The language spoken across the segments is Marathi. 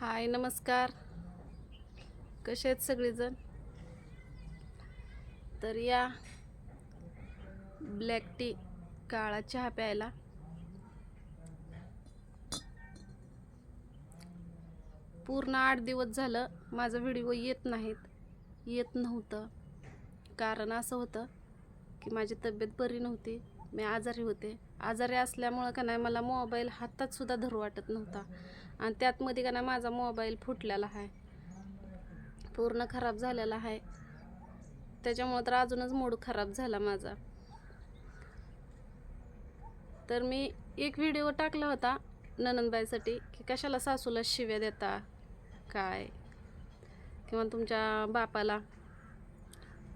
हाय नमस्कार. कसे आहेत सगळेजण? तर या ब्लॅक टी काळा चहा प्यायला. पूर्ण आठ दिवस झालं माझा व्हिडिओ येत नाहीत. येत नव्हतं. कारण असं होतं की माझी तब्येत बरी नव्हती. मी आजारी होते. आजारी असल्यामुळं का नाही मला मोबाईल हातात सुद्धा धरू वाटत नव्हता. आणि त्यातमध्ये का ना माझा मोबाईल फुटलेला आहे. पूर्ण खराब झालेला आहे. त्याच्यामुळं तर अजूनच मूड खराब झाला माझा. तर मी एक व्हिडिओ टाकला होता ननंदबाईसाठी की कशाला सासूला शिव्या देता काय? किंवा तुमच्या बापाला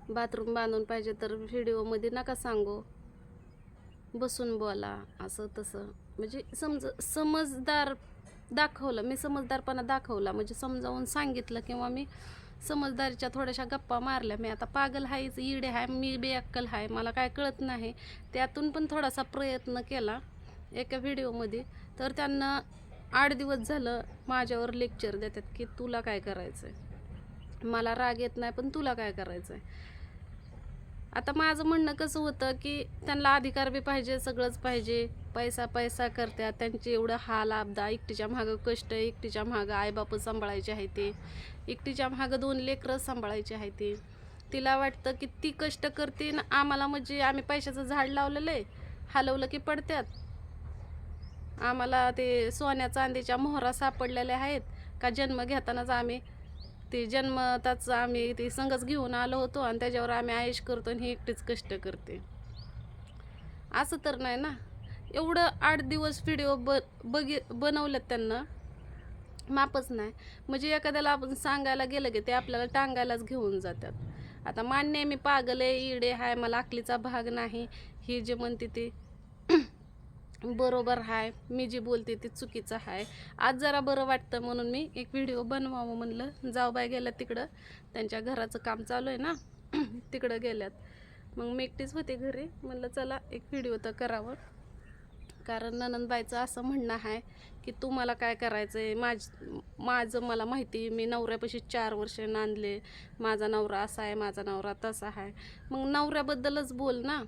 बाथरूम बांधून पाहिजे तर व्हिडिओमध्ये नका सांगू. बसून बोला असं तसं. म्हणजे समज समजदार दाखवलं मी समजदारपणा दाखवला. म्हणजे समजावून सांगितलं किंवा मी समजदारीच्या थोड्याशा गप्पा मारल्या. मी आता पागल आहेच इडे आहे मी बेअक्कल आहे मला काय कळत नाही. त्यातून पण थोडासा प्रयत्न केला एका व्हिडिओमध्ये. तर त्यांना आठ दिवस झालं माझ्यावर लेक्चर देतात की तुला काय करायचं आहे मला राग येत नाही पण तुला काय करायचं आहे आता माझं म्हणणं कसं होतं की त्यांना अधिकार बी पाहिजे सगळंच पाहिजे. पैसा पैसा करतात त्यांचे एवढं हाल आपदा एकटीच्या मागं कष्ट एकटीच्या मागं आईबाप सांभाळायचे आहे ते. एकटीच्या मागं दोन लेकरं सांभाळायचे आहे ते. तिला वाटतं की ती कष्ट करते ना आम्हाला म्हणजे आम्ही पैशाचं झाड लावलेलं आहे हलवलं की पडत्यात. आम्हाला ते सोन्या चांदीच्या मोहरा सापडलेल्या आहेत का जन्म घेतानाच आम्ही ते जन्मताच आम्ही ते संघच घेऊन आलो होतो आणि त्याच्यावर आम्ही आयुष करतो आणि ही एकटीच कष्ट करते. असं तर नाही ना. एवढं आठ दिवस व्हिडिओ ब बघि बनवलं त्यांना. मापच नाही. म्हणजे एखाद्याला आपण सांगायला गेलं की ते आपल्याला टांगायलाच घेऊन जातात. आता मान्य मी पागल आहे इडे हाय मला अकलीचा भाग नाही. ही जे म्हणते ते बरोबर आहे मी जी बोलते ते चुकीचं आहे आज जरा बरं वाटतं म्हणून मी एक व्हिडिओ बनवावं म्हणलं. जाऊबाई गेल्यात तिकडं. त्यांच्या घराचं काम चालू आहे ना. तिकडं गेल्यात. मग मी एकटीच होते घरी. म्हणलं चला एक व्हिडिओ तर करावं. कारण ननंदबाईचं असं म्हणणं आहे की तू मला काय करायचं आहे माझ माझं मला माहिती मी नवऱ्यापाशी चार वर्ष नांदले. माझा नवरा असा आहे माझा नवरा तसा आहे मग नवऱ्याबद्दलच बोल ना.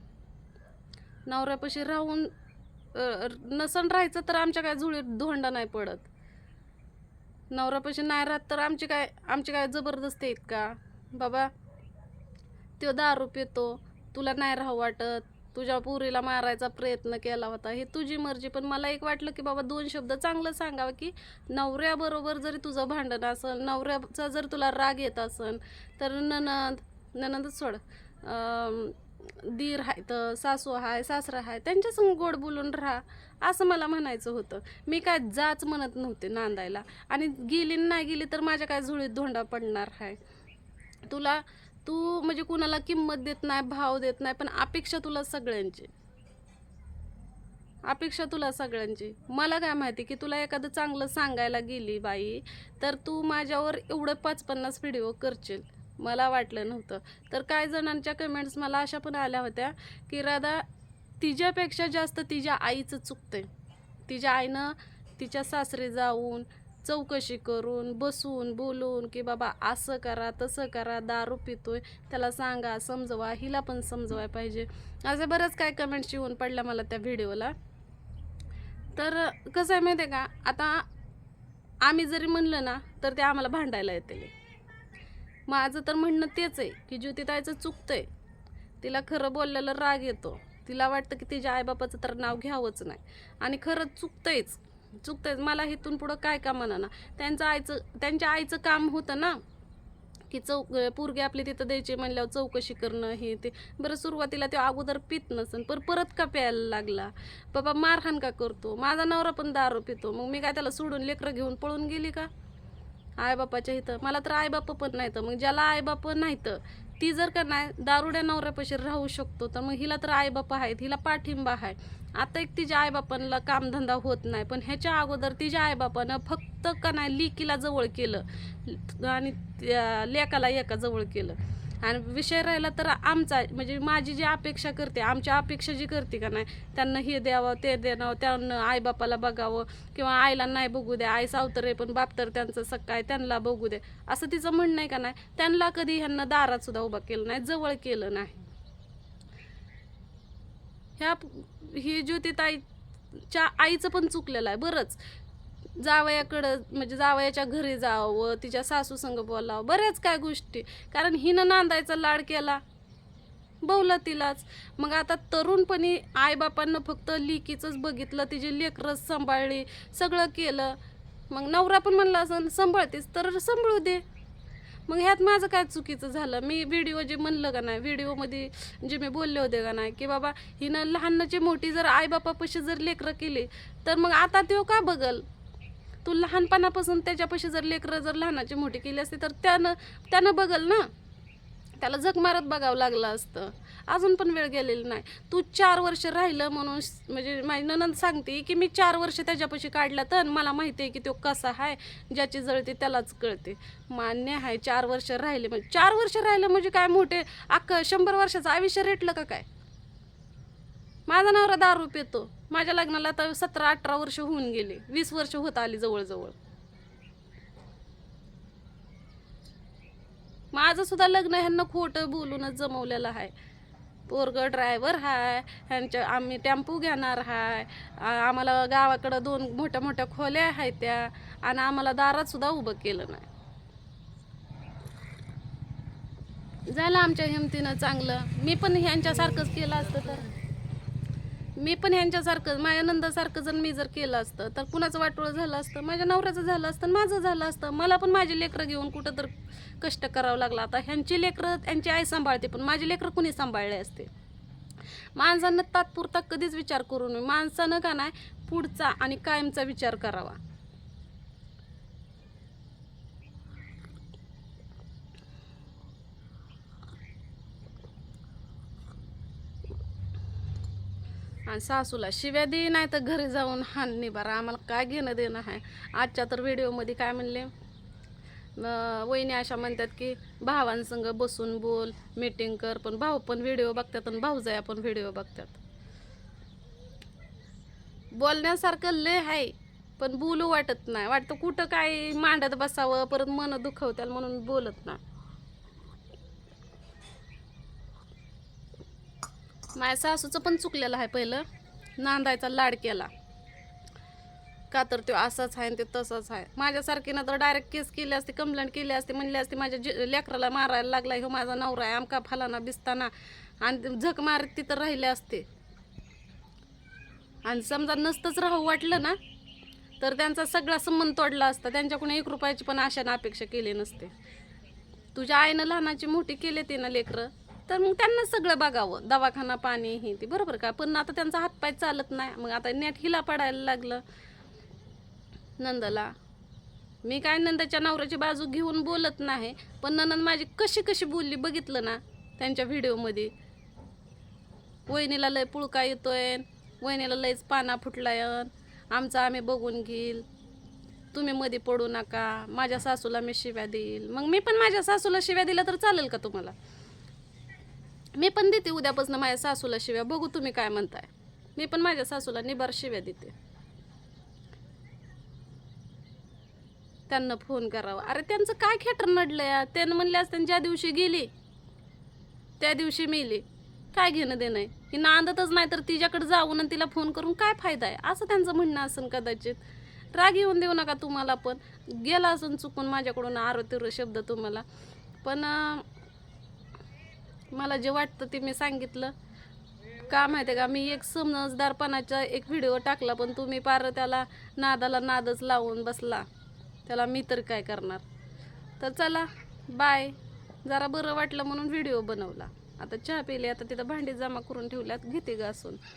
नवऱ्यापाशी राहून नसन राहायचं तर आमच्या काय झुळीत धोंडा नाही पडत. नवऱ्यापाशी नाही राहत तर आमची काय आमची काय जबरदस्ती आहेत का? बाबा तो दारू पितो तुला नाही राहू वाटत. तुझ्या पुरीला मारायचा प्रयत्न केला होता. हे तुझी मर्जी पण मला एक वाटलं की बाबा दोन शब्द चांगलं सांगावं की नवऱ्याबरोबर जरी तुझं भांडण असेल नवऱ्याचा जर तुला राग येत असेल तर ननंद ननंदच सोड दीर आहे तर सासू आहे सासरा आहे त्यांच्यासंग गोड बोलून राहा असं मला म्हणायचं होतं. मी काय जाच म्हणत नव्हते नांदायला. आणि गेली नाही गेली तर माझ्या काय झुळीत धोंडा पडणार आहे तुला तू म्हणजे कुणाला किंमत देत नाही भाव देत नाही पण अपेक्षा तुला सगळ्यांची. अपेक्षा तुला सगळ्यांची. मला काय माहिती की तुला एखादं चांगलं सांगायला गेली बाई तर तू माझ्यावर एवढं पाच पन्नास व्हिडिओ करशील. मला वाटलं नव्हतं. तर काही जणांच्या कमेंट्स मला अशा पण आल्या होत्या की राधा तिच्यापेक्षा जास्त तिच्या आईचं चुकतंय. तिच्या आईनं तिच्या सासरे जाऊन चौकशी करून बसून बोलून की बाबा असं करा तसं करा दारू पितोय. त्याला सांगा समजवा हिला पण समजवाय पाहिजे. असे बरंच काय कमेंट्स येऊन पडल्या मला त्या व्हिडिओला तर कसं आहे माहिती आहे का आता आम्ही जरी म्हणलं ना तर ते आम्हाला भांडायला येते माझं तर म्हणणं तेच आहे की ज्योतिताईचं चुकतंय. तिला खरं बोललेलं राग येतो. तिला वाटतं की तिच्या आईबापाचं तर नाव घ्यावंच नाही. आणि खरंच चुकतंयच. चुकतंयच. मला इथून पुढं काय का म्हणा ना? त्यांचं आईचं त्यांच्या आईचं काम होतं ना की चौक पोरगी आपले तिथं द्यायचे म्हणल्यावर चौकशी करणं हे ते. बरं सुरुवातीला ते अगोदर पित नसन पर परत का प्यायला लागला? बाबा मारहाण का करतो? माझा नवरा पण दारू पितो. मग मी काय त्याला सोडून लेकरं घेऊन पळून गेली का? आईबापाच्या इथं. मला तर आईबाप पण नाही तर मग ज्याला आईबाप नाही तर ती जर का नाही दारुड्या नवऱ्यापाशी राहू शकतो तर मग हिला तर आईबाप आहेत हिला पाठिंबा आहे. आता एक तिच्या आईबापांना कामधंदा होत नाही पण ह्याच्या अगोदर तिच्या आईबापानं फक्त का नाही लिकीला जवळ केलं आणि त्या लेकाला एका जवळ केलं. आणि विषय राहिला तर आमचा म्हणजे माझी जी अपेक्षा करते आमच्या अपेक्षा जी करते का नाही त्यांना हे द्यावं ते देणं त्यांना आईबापाला बघावं किंवा आईला नाही बघू द्या आई सावतर आहे पण बाप तर त्यांचं सकाळ त्यांना बघू दे. असं तिचं म्हणणं आहे का नाही त्यांना कधी ह्यांना दारात सुद्धा उभं केलं नाही जवळ केलं नाही. ह्या ही ज्योतिताईच्या आईचं पण चुकलेलं आहे बरंच. जावयाकडं म्हणजे जावयाच्या घरी जावं तिच्या सासू संग बोलावं बऱ्याच काय गोष्टी. कारण हिनं नांदायचा लाड केला बवलं तिलाच. मग आता तरुणपणी आईबापांना फक्त लिकीचंच बघितलं तिची लेकरच सांभाळली सगळं केलं. मग नवरा पण म्हणला असं सांभाळतेस तर सांभाळू दे. मग ह्यात माझं काय चुकीचं झालं? मी व्हिडिओ जे म्हणलं का नाही व्हिडिओमध्ये जे मी बोलले होते का नाही की बाबा हिनं लहानाची मोठी जर आईबापापाशी जर लेकरं केली तर मग आता तो का बघल? तू लहानपणापासून त्याच्यापाशी जर लेकरं जर लहानाची मोठी केली असती तर त्यानं त्यानं बघल ना. त्याला जग मारत बघावं लागलं असतं. अजून पण वेळ गेलेली नाही. तू चार वर्ष राहिलं म्हणून म्हणजे माझी ननंद सांगते की मी चार वर्ष त्याच्यापाशी काढला तर मला माहिती आहे की तो कसा आहे ज्याची जळते त्यालाच कळते. मान्य आहे चार वर्ष राहिले. म्हणजे चार वर्ष राहिलं म्हणजे काय मोठे अख्खं शंभर वर्षाचं आयुष्य रेटलं का काय? माझा नवरा दारू पितो. माझ्या लग्नाला आता सतरा अठरा वर्ष होऊन गेले. वीस वर्ष होत आली जवळजवळ. माझं सुद्धा लग्न ह्यांना खोटं बोलूनच जमवलेलं आहे. पोरग ड्रायव्हर हाय ह्यांच्या आम्ही टेम्पो घेणार हाय आम्हाला गावाकडं दोन मोठ्या मोठ्या खोल्या आहेत त्या आणि आम्हाला दारात सुद्धा उभं केलं नाही. झालं आमच्या हिमतीनं चांगलं. मी पण ह्यांच्यासारखंच केलं असतं तर. मी पण ह्यांच्यासारखं माझ्या नंदासारखं जर मी जर केलं असतं तर कुणाचं वाटोळं झालं असतं माझ्या नवऱ्याचं झालं असतं माझं झालं असतं. मला पण माझी लेकरं घेऊन कुठं तर कष्ट करावं लागलं. आता ह्यांची लेकरं त्यांची आई सांभाळते पण माझी लेकरं कुणी सांभाळले असते? माणसानं तात्पुरता कधीच विचार करू नये. माणसानं का नाही पुढचा आणि कायमचा विचार करावा. आणि सासूला शिव्या दे नाही तर घरी जाऊन हाणणे बरं आम्हाला काय घेणं देणं आहे? आजच्या तर व्हिडिओमध्ये काय म्हणले? वहिनी अशा म्हणतात की भावांसंग बसून बोल मीटिंग कर पण भाऊ पण व्हिडिओ बघतात आणि भाऊजाया पण व्हिडिओ बघतात. बोलण्यासारखं लय आहे पण बोलू वाटत नाही. वाटतं कुठं काय मांडत बसावं परत मन दुखवत्याल म्हणून बोलत नाही. माझ्या सासूचं पण चुकलेलं आहे पहिलं. नांदायचा लाड केला. का तर तो असाच आहे आणि ते तसंच आहे. माझ्यासारखीनं तर डायरेक्ट केस केली असते कंप्लेंट केली असते म्हणली असते माझ्या जे लेकराला मारायला लागला ह्यो माझा नवरा आहे आमका फलाना बिस्ताना. आणि झक मारत तिथं राहिले असते. आणि समजा नसतंच राहू वाटलं ना तर त्यांचा सगळा संबंध तोडला असता. त्यांच्याकडून एक रुपयाची पण आशा अपेक्षा केली नसते. तुझ्या आईनं लहानाची मोठी केली ते ना लेकरं? तर मग त्यांना सगळं बघावं. दवाखाना पाणी हे ते. बरोबर का? पण आता त्यांचा हातपाय चालत नाही. मग आता नेट हिला पडायला लागलं. नंदला. मी काय नंदाच्या नवऱ्याची बाजू घेऊन बोलत नाही पण नंद माझी कशी कशी बोलली बघितलं ना त्यांच्या व्हिडिओमध्ये. वहिनीला लय पुळका येतोय वहिनीला लयच पाना फुटलाय. आमचा आम्ही बघून घेईल. तुम्ही मध्ये पडू नका. माझ्या सासूला मी शिव्या देईल. मग मी पण माझ्या सासूला शिव्या दिल्या तर चालेल का तुम्हाला? मी पण देते उद्यापासून माझ्या सासूला शिव्या. बघू तुम्ही काय म्हणताय. मी पण माझ्या सासूला निबार शिव्या देते. त्यांना फोन करावा. अरे त्यांचं काय खेटर नडलं या त्यानं म्हणले त्यांनी ज्या दिवशी गेली त्या दिवशी मेली. काय घेणं देणं आहे? ही नांदतच नाही तर तिच्याकडे जाऊन आणि तिला फोन करून काय फायदा आहे? असं त्यांचं म्हणणं असेल कदाचित. राग येऊन देऊ नका तुम्हाला पण. गेला असून चुकून माझ्याकडून आरोतीर शब्द तुम्हाला. पण मला जे वाटतं ते मी सांगितलं. का माहिती आहे का? मी एक समजदारपणाचा एक व्हिडिओ टाकला पण तुम्ही पार त्याला नादाला नादच लावून बसला. त्याला मी तर काय करणार? तर चला बाय जरा बरं वाटलं म्हणून व्हिडिओ बनवला. आता चहा पिली आता तिथं भांडी जमा करून ठेवल्यात घेते घासून